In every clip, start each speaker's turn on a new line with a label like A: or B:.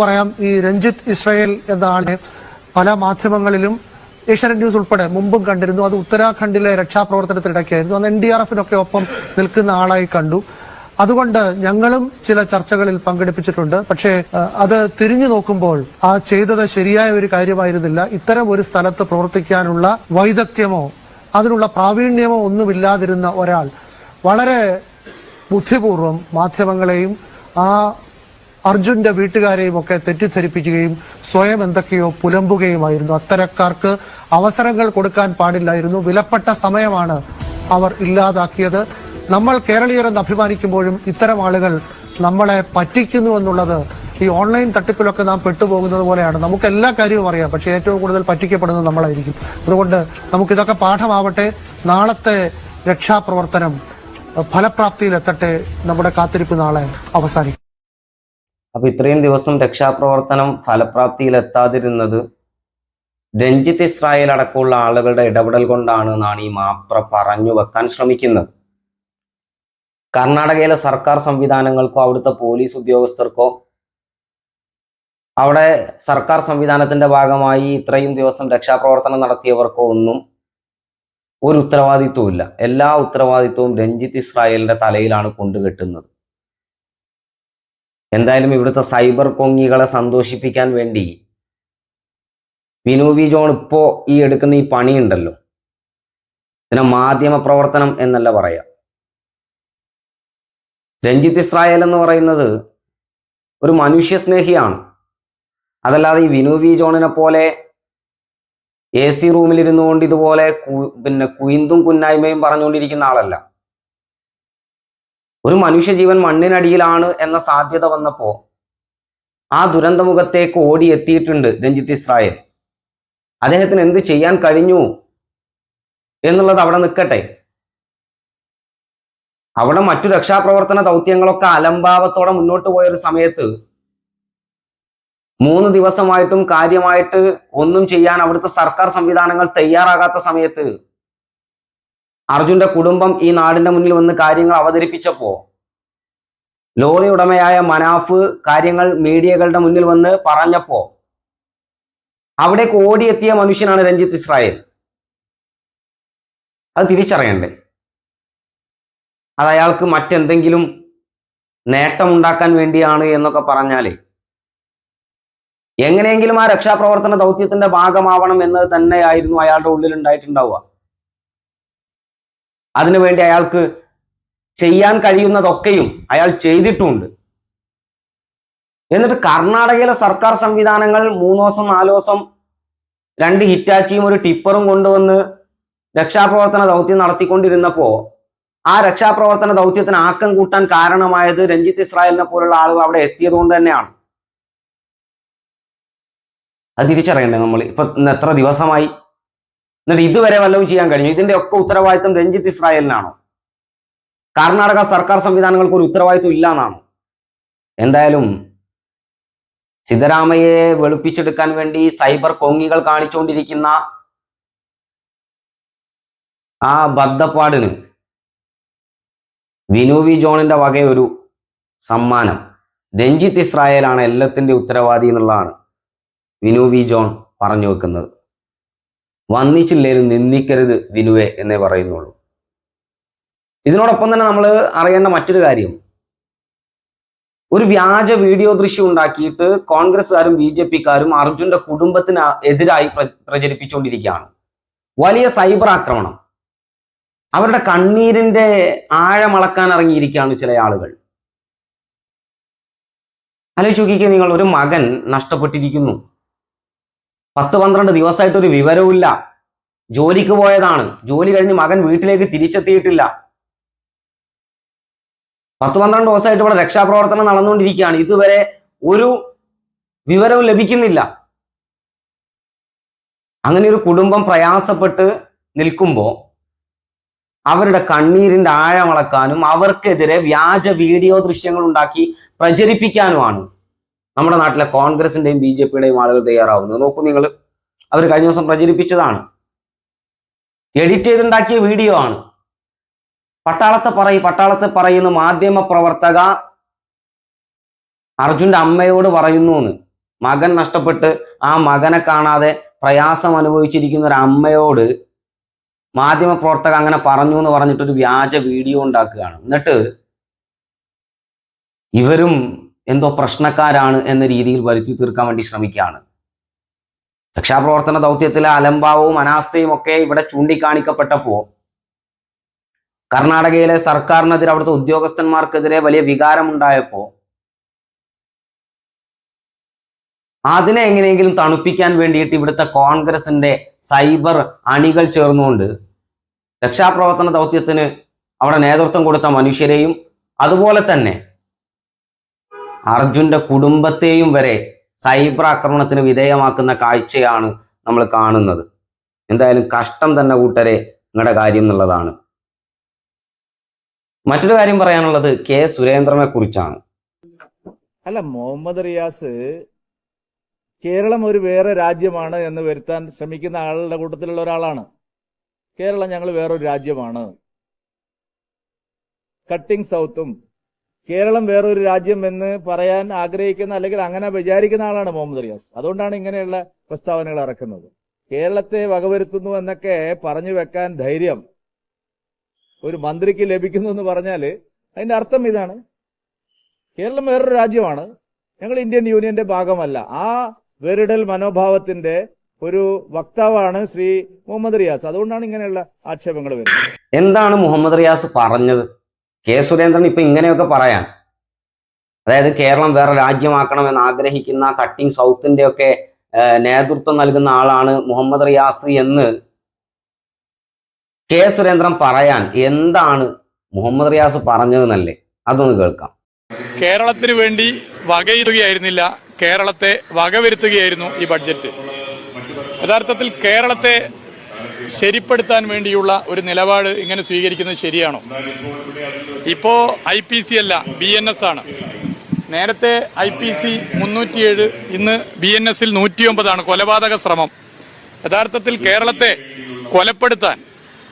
A: പറയാം ഈ രഞ്ജിത്ത് ഇസ്രായേൽ എന്ന ആളെ പല മാധ്യമങ്ങളിലും ഏഷ്യാനെറ്റ് ന്യൂസ് ഉൾപ്പെടെ മുമ്പും കണ്ടിരുന്നു. അത് ഉത്തരാഖണ്ഡിലെ രക്ഷാപ്രവർത്തനത്തിനിടയ്ക്കായിരുന്നു. അന്ന് എൻ ഡി ആർ എഫിനൊക്കെ ഒപ്പം നിൽക്കുന്ന ആളായി കണ്ടു. അതുകൊണ്ട് ഞങ്ങളും ചില ചർച്ചകളിൽ പങ്കെടുപ്പിച്ചിട്ടുണ്ട്. പക്ഷേ അത് തിരിഞ്ഞു നോക്കുമ്പോൾ ആ ചെയ്തത് ശരിയായ ഒരു കാര്യമായിരുന്നില്ല. ഇത്തരം ഒരു സ്ഥലത്ത് പ്രവർത്തിക്കാനുള്ള വൈദഗ്ധ്യമോ അതിനുള്ള പ്രാവീണ്യമോ ഒന്നുമില്ലാതിരുന്ന ഒരാൾ വളരെ ബുദ്ധിപൂർവം മാധ്യമങ്ങളെയും ആ അർജുന്റെ വീട്ടുകാരെയും ഒക്കെ തെറ്റിദ്ധരിപ്പിക്കുകയും സ്വയം എന്തൊക്കെയോ പുലമ്പുകയുമായിരുന്നു. അത്തരക്കാർക്ക് അവസരങ്ങൾ കൊടുക്കാൻ പാടില്ലായിരുന്നു. വിലപ്പെട്ട സമയമാണ് അവർ ഇല്ലാതാക്കിയത്. നമ്മൾ കേരളീയരെന്ന് അഭിമാനിക്കുമ്പോഴും ഇത്തരം ആളുകൾ നമ്മളെ പറ്റിക്കുന്നു എന്നുള്ളത് ഈ ഓൺലൈൻ തട്ടിപ്പിലൊക്കെ നാം പെട്ടുപോകുന്നത് പോലെയാണ്. നമുക്ക് എല്ലാ കാര്യവും അറിയാം. പക്ഷെ ഏറ്റവും കൂടുതൽ പറ്റിക്കപ്പെടുന്നത് നമ്മളായിരിക്കും. അതുകൊണ്ട് നമുക്കിതൊക്കെ പാഠമാവട്ടെ. നാളത്തെ രക്ഷാപ്രവർത്തനം ഫലപ്രാപ്തിയിലെത്തട്ടെ. നമ്മുടെ കാത്തിരിപ്പ് നാളെ അവസാനിക്കും.
B: അപ്പൊ ഇത്രയും ദിവസം രക്ഷാപ്രവർത്തനം ഫലപ്രാപ്തിയിൽ എത്താതിരുന്നത് രഞ്ജിത്ത് ഇസ്രായേൽ അടക്കമുള്ള ആളുകളുടെ ഇടപെടൽ കൊണ്ടാണ് എന്നാണ് ഈ മാപ്ര പറഞ്ഞു വെക്കാൻ ശ്രമിക്കുന്നത്. കർണാടകയിലെ സർക്കാർ സംവിധാനങ്ങൾക്കോ അവിടുത്തെ പോലീസ് ഉദ്യോഗസ്ഥർക്കോ അവിടെ സർക്കാർ സംവിധാനത്തിന്റെ ഭാഗമായി ഇത്രയും ദിവസം രക്ഷാപ്രവർത്തനം നടത്തിയവർക്കോ ഒന്നും ഒരു ഉത്തരവാദിത്വവും ഇല്ല എല്ലാ ഉത്തരവാദിത്വവും രഞ്ജിത്ത് ഇസ്രായേലിന്റെ തലയിലാണ് കൊണ്ടുകെട്ടുന്നത്. എന്തായാലും ഇവിടുത്തെ സൈബർ കൊങ്ങികളെ സന്തോഷിപ്പിക്കാൻ വേണ്ടി വിനു വി ജോൺ ഇപ്പോ ഈ എടുക്കുന്ന ഈ പണിയുണ്ടല്ലോ. ഇതിനെ മാധ്യമ പ്രവർത്തനം എന്നല്ല പറയാം. രഞ്ജിത്ത് ഇസ്രായേൽ എന്ന് പറയുന്നത് ഒരു മനുഷ്യസ്നേഹിയാണ്. അതല്ലാതെ ഈ വിനു വി ജോണിനെ പോലെ എ സി റൂമിലിരുന്നു കൊണ്ട് ഇതുപോലെ പിന്നെ കുയിന്തും കുന്നായ്മയും പറഞ്ഞുകൊണ്ടിരിക്കുന്ന ആളല്ല. ഒരു മനുഷ്യജീവൻ മണ്ണിനടിയിലാണ് എന്ന സാധ്യത വന്നപ്പോ ആ ദുരന്തമുഖത്തേക്ക് ഓടി എത്തിയിട്ടുണ്ട് രഞ്ജിത്ത് ഇസ്രായേൽ. അദ്ദേഹത്തിന് എന്ത് ചെയ്യാൻ കഴിഞ്ഞു എന്നുള്ളത് അവിടെ നിൽക്കട്ടെ. അവിടെ മറ്റു രക്ഷാപ്രവർത്തന ദൗത്യങ്ങളൊക്കെ അലംഭാവത്തോടെ മുന്നോട്ട് പോയ ഒരു സമയത്ത് മൂന്ന് ദിവസമായിട്ടും കാര്യമായിട്ട് ഒന്നും ചെയ്യാൻ അവിടുത്തെ സർക്കാർ സംവിധാനങ്ങൾ തയ്യാറാകാത്ത സമയത്ത് അർജുന്റെ കുടുംബം ഈ നാടിന്റെ മുന്നിൽ വന്ന് കാര്യങ്ങൾ അവതരിപ്പിച്ചപ്പോ ലോറി ഉടമയായ മനാഫ് കാര്യങ്ങൾ മീഡിയകളുടെ മുന്നിൽ വന്ന് പറഞ്ഞപ്പോ അവിടേക്ക് ഓടിയെത്തിയ മനുഷ്യനാണ് രഞ്ജിത്ത് ഇസ്രായേൽ. അത് തിരിച്ചറിയണ്ടേ? അത് അയാൾക്ക് മറ്റെന്തെങ്കിലും നേട്ടമുണ്ടാക്കാൻ വേണ്ടിയാണ് എന്നൊക്കെ പറഞ്ഞാൽ എങ്ങനെയെങ്കിലും ആ രക്ഷാപ്രവർത്തന ദൗത്യത്തിന്റെ ഭാഗമാവണം എന്നത് തന്നെയായിരുന്നു അയാളുടെ ഉള്ളിൽ ഉണ്ടായിട്ടുണ്ടാവുക അതിനുവേണ്ടി അയാൾക്ക് ചെയ്യാൻ കഴിയുന്നതൊക്കെയും അയാൾ ചെയ്തിട്ടുമുണ്ട് എന്നിട്ട് കർണാടകയിലെ സർക്കാർ സംവിധാനങ്ങൾ മൂന്ന് ദിവസം നാല് ദിവസം രണ്ട് ഹിറ്റാച്ചിയും ഒരു ടിപ്പറും കൊണ്ടുവന്ന് രക്ഷാപ്രവർത്തന ദൗത്യം നടത്തിക്കൊണ്ടിരുന്നപ്പോ ആ രക്ഷാപ്രവർത്തന ദൗത്യത്തിന് ആക്കം കൂട്ടാൻ കാരണമായത് രഞ്ജിത്ത് ഇസ്രായേലിനെ പോലുള്ള ആളുകൾ അവിടെ എത്തിയത് കൊണ്ട് തന്നെയാണ്. അത് തിരിച്ചറിയണ്ടേ നമ്മൾ ഇപ്പൊ എത്ര ദിവസമായി? എന്നിട്ട് ഇതുവരെ വല്ലതും ചെയ്യാൻ കഴിഞ്ഞു? ഇതിന്റെ ഒക്കെ ഉത്തരവാദിത്വം രഞ്ജിത്ത് ഇസ്രായേലിനാണോ? കർണാടക സർക്കാർ സംവിധാനങ്ങൾക്ക് ഒരു ഉത്തരവാദിത്വം ഇല്ല എന്നാണോ എന്തായാലും സിദ്ധരാമയെ വെളുപ്പിച്ചെടുക്കാൻ വേണ്ടി സൈബർ കൊങ്ങികൾ കാണിച്ചുകൊണ്ടിരിക്കുന്ന ആ ബദ്ധപ്പാടിന് വിനു വി ജോണിന്റെ വകയൊരു സമ്മാനം. രഞ്ജിത്ത് ഇസ്രായേലാണ് എല്ലാത്തിന്റെ ഉത്തരവാദി എന്നുള്ളതാണ് വിനു വി ജോൺ പറഞ്ഞു വെക്കുന്നത്. വന്നിച്ചില്ലേലും നിന്ദിക്കരുത് വിനുവേ എന്നേ പറയുന്നുള്ളൂ. ഇതിനോടൊപ്പം തന്നെ നമ്മൾ അറിയേണ്ട മറ്റൊരു കാര്യം. ഒരു വ്യാജ വീഡിയോ ദൃശ്യം ഉണ്ടാക്കിയിട്ട് കോൺഗ്രസ്സുകാരും ബി ജെ പിക്കാരും അർജുന്റെ കുടുംബത്തിന് എതിരായി പ്രചരിപ്പിച്ചുകൊണ്ടിരിക്കുകയാണ്. വലിയ സൈബർ ആക്രമണം. അവരുടെ കണ്ണീരിന്റെ ആഴമളക്കാൻ ഇറങ്ങിയിരിക്കുകയാണ് ചില ആളുകൾ. ആലോചിച്ച് നോക്കിക്കേ നിങ്ങൾ ഒരു മകൻ നഷ്ടപ്പെട്ടിരിക്കുന്നു. പത്ത് പന്ത്രണ്ട് ദിവസമായിട്ട് ഒരു വിവരവുമില്ല. ജോലിക്ക് പോയതാണ്. ജോലി കഴിഞ്ഞ് മകൻ വീട്ടിലേക്ക് തിരിച്ചെത്തിയിട്ടില്ല. പത്ത് പന്ത്രണ്ട് ദിവസമായിട്ട് ഇവിടെ രക്ഷാപ്രവർത്തനം നടന്നുകൊണ്ടിരിക്കുകയാണ്. ഇതുവരെ ഒരു വിവരവും ലഭിക്കുന്നില്ല. അങ്ങനെ ഒരു കുടുംബം പ്രയാസപ്പെട്ട് നിൽക്കുമ്പോൾ അവരുടെ കണ്ണീരിന്റെ ആഴമളക്കാനും അവർക്കെതിരെ വ്യാജ വീഡിയോ ദൃശ്യങ്ങൾ ഉണ്ടാക്കി പ്രചരിപ്പിക്കാനുമാണ്. നമ്മുടെ നാട്ടിലെ കോൺഗ്രസിന്റെയും ബി ജെ പിയുടെയും ആളുകൾ തയ്യാറാവുന്നത് നോക്കൂ നിങ്ങൾ അവർ കഴിഞ്ഞ ദിവസം പ്രചരിപ്പിച്ചതാണ്. എഡിറ്റ് ചെയ്തുണ്ടാക്കിയ വീഡിയോ ആണ്. പട്ടാളത്തെ പറയ് പട്ടാളത്തെ പറയുന്ന മാധ്യമ പ്രവർത്തക അർജുന്റെ അമ്മയോട് പറയുന്നു എന്ന് മകൻ നഷ്ടപ്പെട്ട് ആ മകനെ കാണാതെ പ്രയാസം അനുഭവിച്ചിരിക്കുന്ന ഒരു അമ്മയോട് മാധ്യമ പ്രവർത്തക അങ്ങനെ പറഞ്ഞു എന്ന് പറഞ്ഞിട്ട് ഒരു വ്യാജ വീഡിയോ ഉണ്ടാക്കുകയാണ്. എന്നിട്ട് ഇവരും എന്തോ പ്രശ്നക്കാരാണ് എന്ന രീതിയിൽ വരുത്തി തീർക്കാൻ വേണ്ടി ശ്രമിക്കുകയാണ്. രക്ഷാപ്രവർത്തന ദൗത്യത്തിലെ അലംഭാവവും അനാസ്ഥയും ഒക്കെ ഇവിടെ ചൂണ്ടിക്കാണിക്കപ്പെട്ടപ്പോ കർണാടകയിലെ സർക്കാരിനെതിരെ അവിടുത്തെ ഉദ്യോഗസ്ഥന്മാർക്കെതിരെ വലിയ വികാരമുണ്ടായപ്പോ അതിനെ എങ്ങനെയെങ്കിലും തണുപ്പിക്കാൻ വേണ്ടിയിട്ട് ഇവിടുത്തെ കോൺഗ്രസിന്റെ സൈബർ അണികൾ ചേർന്നുകൊണ്ട് രക്ഷാപ്രവർത്തന ദൗത്യത്തിന് അവിടെ നേതൃത്വം കൊടുത്ത മനുഷ്യരെയും അതുപോലെ തന്നെ അർജുന്റെ കുടുംബത്തെയും വരെ സൈബർ ആക്രമണത്തിന് വിധേയമാക്കുന്ന കാഴ്ചയാണ് നമ്മൾ കാണുന്നത്. എന്തായാലും കഷ്ടം തന്നെ കൂട്ടരെ നിങ്ങളുടെ കാര്യം എന്നുള്ളതാണ്. മറ്റൊരു കാര്യം പറയാനുള്ളത് കെ സുരേന്ദ്രനെ കുറിച്ചാണ്.
C: അല്ല മുഹമ്മദ് റിയാസ് കേരളം ഒരു വേറെ രാജ്യമാണ് എന്ന് വരുത്താൻ ശ്രമിക്കുന്ന ആളുടെ കൂട്ടത്തിലുള്ള ഒരാളാണ്. കേരളം ഞങ്ങൾ വേറൊരു രാജ്യമാണ്. കട്ടിംഗ് സൗത്തും കേരളം വേറൊരു രാജ്യം എന്ന് പറയാൻ ആഗ്രഹിക്കുന്ന അല്ലെങ്കിൽ അങ്ങനെ വിചാരിക്കുന്ന ആളാണ് മുഹമ്മദ് റിയാസ്. അതുകൊണ്ടാണ് ഇങ്ങനെയുള്ള പ്രസ്താവനകൾ ഇറക്കുന്നത്. കേരളത്തെ വകവരുത്തുന്നു എന്നൊക്കെ പറഞ്ഞു വെക്കാൻ ധൈര്യം ഒരു മന്ത്രിക്ക് ലഭിക്കുന്നു എന്ന് പറഞ്ഞാൽ അതിന്റെ അർത്ഥം ഇതാണ്. കേരളം വേറൊരു രാജ്യമാണ്. ഞങ്ങൾ ഇന്ത്യൻ യൂണിയന്റെ ഭാഗമല്ല. ആ വേറിടൽ മനോഭാവത്തിന്റെ ഒരു വക്താവാണ് ശ്രീ മുഹമ്മദ് റിയാസ്. അതുകൊണ്ടാണ് ഇങ്ങനെയുള്ള ആക്ഷേപങ്ങൾ വരുന്നത്.
B: എന്താണ് മുഹമ്മദ് റിയാസ് പറഞ്ഞത്? കെ സുരേന്ദ്രൻ ഇപ്പൊ ഇങ്ങനെയൊക്കെ പറയാൻ. അതായത് കേരളം വേറെ രാജ്യമാക്കണമെന്ന് ആഗ്രഹിക്കുന്ന കട്ടിംഗ് സൗത്തിന്റെ ഒക്കെ നേതൃത്വം നൽകുന്ന ആളാണ് മുഹമ്മദ് റിയാസ് എന്ന് കെ സുരേന്ദ്രൻ പറയാൻ എന്താണ് മുഹമ്മദ് റിയാസ് പറഞ്ഞതെന്നല്ലേ അതൊന്ന് കേൾക്കാം.
D: കേരളത്തിന് വേണ്ടി വകയിരുകയായിരുന്നില്ല കേരളത്തെ വകവരുത്തുകയായിരുന്നു ഈ ബഡ്ജറ്റ് യഥാർത്ഥത്തിൽ കേരളത്തെ ശരിപ്പെടുത്താൻ വേണ്ടിയുള്ള ഒരു നിലപാട് ഇങ്ങനെ സ്വീകരിക്കുന്നത് ശരിയാണോ? ഇപ്പോ ഐ പി സി അല്ല ബി എൻ എസ് ആണ്. നേരത്തെ ഐ പി സി മുന്നൂറ്റിയേഴ് ഇന്ന് ബി എൻ എസിൽ നൂറ്റിയൊമ്പതാണ് കൊലപാതക ശ്രമം. യഥാർത്ഥത്തിൽ കേരളത്തെ കൊലപ്പെടുത്താൻ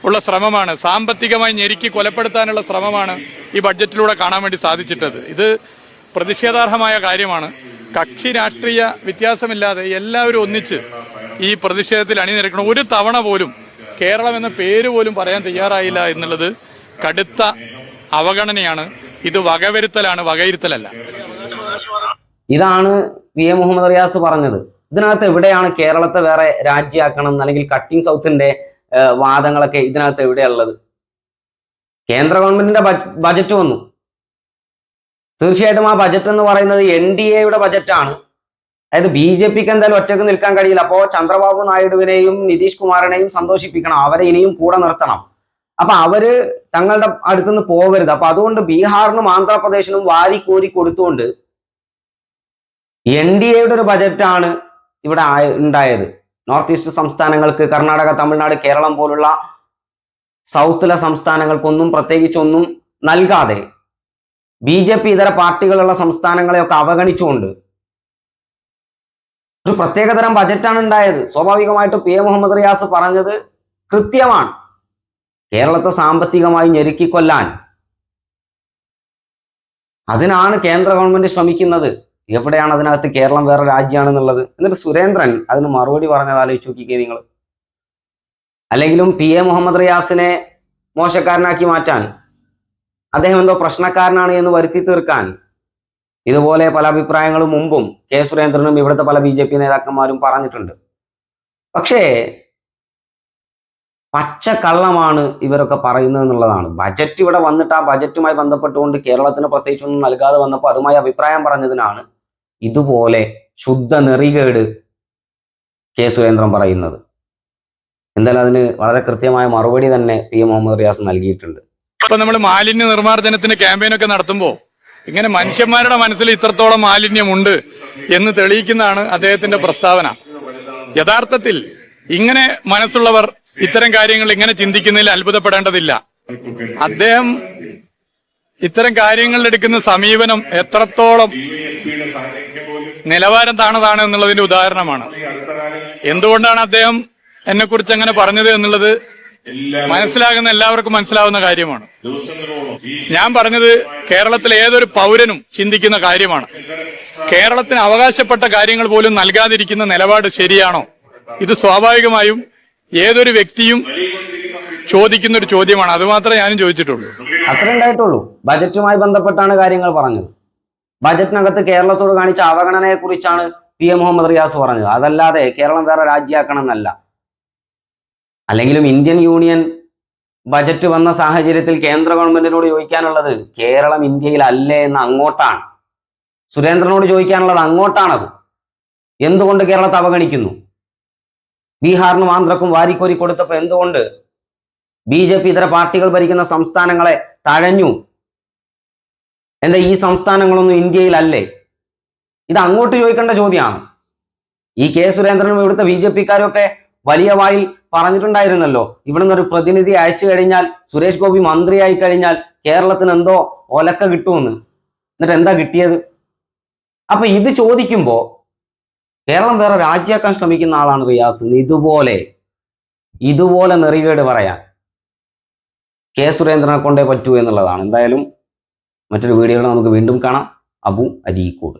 D: ഉള്ള ശ്രമമാണ് സാമ്പത്തികമായി ഞെരുക്കി കൊലപ്പെടുത്താനുള്ള ശ്രമമാണ് ഈ ബഡ്ജറ്റിലൂടെ കാണാൻ വേണ്ടി സാധിച്ചിട്ടത്. ഇത് പ്രതിഷേധാർഹമായ കാര്യമാണ്. കക്ഷി രാഷ്ട്രീയ വ്യത്യാസമില്ലാതെ എല്ലാവരും ഒന്നിച്ച് ഈ പ്രതിഷേധത്തിൽ അണിനിരക്കണം. ഒരു തവണ പോലും കേരളം എന്ന പേര് പോലും പറയാൻ തയ്യാറായില്ല എന്നുള്ളത് കടുത്ത അവഗണനയാണ്. ഇത് വകവരുത്തലാണ് വകയിരുത്തലല്ല.
B: ഇതാണ് വി എ മുഹമ്മദ് റിയാസ് പറഞ്ഞത്. ഇതിനകത്ത് എവിടെയാണ് കേരളത്തെ വേറെ രാജ്യമാക്കണം അല്ലെങ്കിൽ കട്ടിംഗ് സൗത്തിന്റെ വാദങ്ങളൊക്കെ ഇതിനകത്ത് എവിടെയുള്ളത്? കേന്ദ്ര ഗവൺമെന്റിന്റെ ബജ- ബജറ്റ് വന്നു. തീർച്ചയായിട്ടും ആ ബജറ്റ് എന്ന് പറയുന്നത് എൻ ഡി എയുടെ ബജറ്റാണ്. അതായത് ബി ജെ പിക്ക് എന്തായാലും ഒറ്റയ്ക്ക് നിൽക്കാൻ കഴിയില്ല. അപ്പോ ചന്ദ്രബാബു നായിഡുവിനെയും നിതീഷ് കുമാറിനെയും സന്തോഷിപ്പിക്കണം. അവരെ ഇനിയും കൂടെ നിർത്തണം. അപ്പൊ അവർ തങ്ങളുടെ അടുത്തുനിന്ന് പോകരുത്. അപ്പൊ അതുകൊണ്ട് ബീഹാറിനും ആന്ധ്രാപ്രദേശിനും വാരി കോരി കൊടുത്തുകൊണ്ട് എൻ ഡി എയുടെ ഒരു ബജറ്റാണ് ഇവിടെ ഉണ്ടായത്. നോർത്ത് ഈസ്റ്റ് സംസ്ഥാനങ്ങൾക്ക് കർണാടക തമിഴ്നാട് കേരളം പോലുള്ള സൗത്തിലെ സംസ്ഥാനങ്ങൾക്കൊന്നും പ്രത്യേകിച്ചൊന്നും നൽകാതെ ബി ജെ പി ഇതര പാർട്ടികളുള്ള സംസ്ഥാനങ്ങളെയൊക്കെ അവഗണിച്ചുകൊണ്ട് ഒരു പ്രത്യേകതരം ബജറ്റാണ് ഉണ്ടായത്. സ്വാഭാവികമായിട്ടും പി എ മുഹമ്മദ് റിയാസ് പറഞ്ഞത് കൃത്യമാണ്. കേരളത്തെ സാമ്പത്തികമായി ഞെരുക്കിക്കൊല്ലാൻ. അതിനാണ് കേന്ദ്ര ഗവൺമെന്റ് ശ്രമിക്കുന്നത്. എവിടെയാണ് അതിനകത്ത് കേരളം വേറെ രാജ്യമാണെന്നുള്ളത്? എന്നിട്ട് സുരേന്ദ്രൻ അതിന് മറുപടി പറഞ്ഞത് ആലോചിച്ച് നോക്കിക്കേ നിങ്ങൾ. അല്ലെങ്കിലും പി എ മുഹമ്മദ് റിയാസിനെ മോശക്കാരനാക്കി മാറ്റാൻ അദ്ദേഹം എന്തോ പ്രശ്നക്കാരനാണ് എന്ന് വരുത്തി തീർക്കാൻ ഇതുപോലെ പല അഭിപ്രായങ്ങളും മുമ്പും കെ സുരേന്ദ്രനും ഇവിടുത്തെ പല ബി ജെ പി നേതാക്കന്മാരും പറഞ്ഞിട്ടുണ്ട്. പക്ഷേ പച്ച കള്ളമാണ് ഇവരൊക്കെ പറയുന്നത് എന്നുള്ളതാണ്. ബജറ്റ് ഇവിടെ വന്നിട്ട് ആ ബജറ്റുമായി ബന്ധപ്പെട്ടുകൊണ്ട് കേരളത്തിന് പ്രത്യേകിച്ചൊന്നും നൽകാതെ വന്നപ്പോൾ അതുമായി അഭിപ്രായം പറഞ്ഞതിനാണ് ഇതുപോലെ ശുദ്ധ നെറികേട് കെ സുരേന്ദ്രൻ പറയുന്നത്. എന്തായാലും അതിന് വളരെ കൃത്യമായ മറുപടി തന്നെ പി എം മുഹമ്മദ് റിയാസ് നൽകിയിട്ടുണ്ട്.
D: ഇപ്പൊ നമ്മൾ മാലിന്യ നിർമ്മാർജനത്തിന്റെ ക്യാമ്പയിനൊക്കെ നടത്തുമ്പോൾ ഇങ്ങനെ മനുഷ്യന്മാരുടെ മനസ്സിൽ ഇത്രത്തോളം മാലിന്യമുണ്ട് എന്ന് തെളിയിക്കുന്നതാണ് അദ്ദേഹത്തിന്റെ പ്രസ്താവന. യഥാർത്ഥത്തിൽ ഇങ്ങനെ മനസ്സുള്ളവർ ഇത്തരം കാര്യങ്ങൾ ഇങ്ങനെ ചിന്തിക്കുന്നതിൽ അത്ഭുതപ്പെടേണ്ടതില്ല. അദ്ദേഹം ഇത്തരം കാര്യങ്ങളിലെടുക്കുന്ന സമീപനം എത്രത്തോളം നിലവാരം താണതാണ് എന്നുള്ളതിന്റെ ഉദാഹരണമാണ്. എന്തുകൊണ്ടാണ് അദ്ദേഹം എന്നെ കുറിച്ച് അങ്ങനെ പറഞ്ഞത് എന്നുള്ളത് മനസ്സിലാകുന്ന എല്ലാവർക്കും മനസ്സിലാവുന്ന കാര്യമാണ്. ഞാൻ പറഞ്ഞത് കേരളത്തിലെ ഏതൊരു പൗരനും ചിന്തിക്കുന്ന കാര്യമാണ്. കേരളത്തിന് അവകാശപ്പെട്ട കാര്യങ്ങൾ പോലും നൽകാതിരിക്കുന്ന നിലപാട് ശരിയാണോ? ഇത് സ്വാഭാവികമായും ഏതൊരു വ്യക്തിയും ചോദിക്കുന്ന ഒരു ചോദ്യമാണ്. അത് മാത്രമേ ഞാനും ചോദിച്ചിട്ടുള്ളൂ.
B: അത്ര ഉണ്ടായിട്ടുള്ളൂ. ബജറ്റുമായി ബന്ധപ്പെട്ടാണ് കാര്യങ്ങൾ പറഞ്ഞത്. ബജറ്റിനകത്ത് കേരളത്തോട് കാണിച്ച അവഗണനയെ കുറിച്ചാണ് പി എം മുഹമ്മദ് റിയാസ് പറഞ്ഞത്. അതല്ലാതെ കേരളം വേറെ രാജ്യമാക്കണം എന്നല്ല അല്ലെങ്കിലും ഇന്ത്യൻ യൂണിയൻ ബജറ്റ് വന്ന സാഹചര്യത്തിൽ കേന്ദ്ര ഗവൺമെന്റിനോട് ചോദിക്കാനുള്ളത് കേരളം ഇന്ത്യയിൽ അല്ലേ എന്ന് അങ്ങോട്ടാണ്? സുരേന്ദ്രനോട് ചോദിക്കാനുള്ളത് അങ്ങോട്ടാണത്. എന്തുകൊണ്ട് കേരളത്തെ അവഗണിക്കുന്നു? ബീഹാറിനും ആന്ധ്രക്കും വാരിക്കോരി കൊടുത്തപ്പോൾ എന്തുകൊണ്ട് ബി ജെ പി ഇതര പാർട്ടികൾ ഭരിക്കുന്ന സംസ്ഥാനങ്ങളെ തഴഞ്ഞു? എന്താ ഈ സംസ്ഥാനങ്ങളൊന്നും ഇന്ത്യയിലല്ലേ? ഇത് അങ്ങോട്ട് ചോദിക്കേണ്ട ചോദ്യമാണ്. ഈ കെ സുരേന്ദ്രനും ഇവിടുത്തെ ബി ജെ പിക്കാരും ഒക്കെ വലിയ വായിൽ പറഞ്ഞിട്ടുണ്ടായിരുന്നല്ലോ. ഇവിടെ ഒരു പ്രതിനിധി അയച്ചു കഴിഞ്ഞാൽ സുരേഷ് ഗോപി മന്ത്രിയായി കഴിഞ്ഞാൽ കേരളത്തിന് എന്തോ ഒലക്ക കിട്ടുമെന്ന്. എന്നിട്ട് എന്താ കിട്ടിയത്? അപ്പൊ ഇത് ചോദിക്കുമ്പോ കേരളം വേറെ രാജ്യാക്കാൻ ശ്രമിക്കുന്ന ആളാണ് റിയാസ്. ഇതുപോലെ ഇതുപോലെ നെറികേട് പറയാൻ കെ സുരേന്ദ്രനെ കൊണ്ടേ പറ്റൂ എന്നുള്ളതാണ്. എന്തായാലും മറ്റൊരു വീഡിയോയിൽ നമുക്ക് വീണ്ടും കാണാം. അബു അരീക്കോട്.